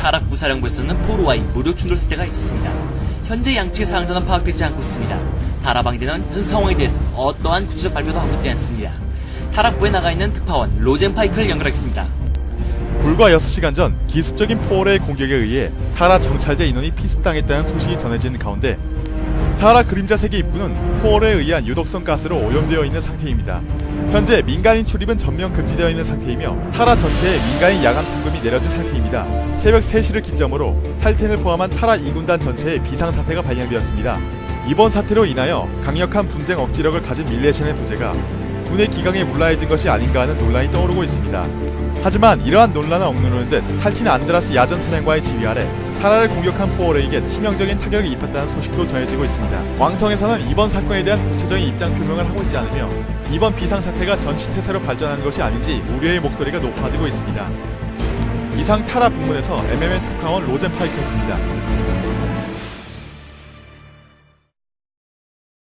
타라 부사령부에서는 포로와의 무력 충돌 사태가 있었습니다. 현재 양측의 상전은 파악되지 않고 있습니다. 타라 방대는 현 상황에 대해서 어떠한 구체적 발표도 하고 있지 않습니다. 타락부에 나가 있는 특파원 로젠 파이크를 연결하겠습니다. 불과 6시간 전 기습적인 포월의 공격에 의해 타라 정찰대 인원이 피습당했다는 소식이 전해진 가운데 타라 그림자 세계 입구는 포월에 의한 유독성 가스로 오염되어 있는 상태입니다. 현재 민간인 출입은 전면 금지되어 있는 상태이며 타라 전체에 민간인 야간 통금이 내려진 상태입니다. 새벽 3시를 기점으로 탈텐을 포함한 타라 2군단 전체에 비상사태가 발령되었습니다. 이번 사태로 인하여 강력한 분쟁 억지력을 가진 밀레신의 부재가 군의 기강에 물라해진 것이 아닌가 하는 논란이 떠오르고 있습니다. 하지만 이러한 논란을 억누르는 듯 탈틴 안드라스 야전 사령과의 지휘 아래 타라를 공격한 포어레에게 치명적인 타격이 입혔다는 소식도 전해지고 있습니다. 왕성에서는 이번 사건에 대한 구체적인 입장 표명을 하고 있지 않으며 이번 비상사태가 전시태세로 발전하는 것이 아닌지 우려의 목소리가 높아지고 있습니다. 이상 타라 북문에서 MMN 특파원 로젠 파이크였습니다.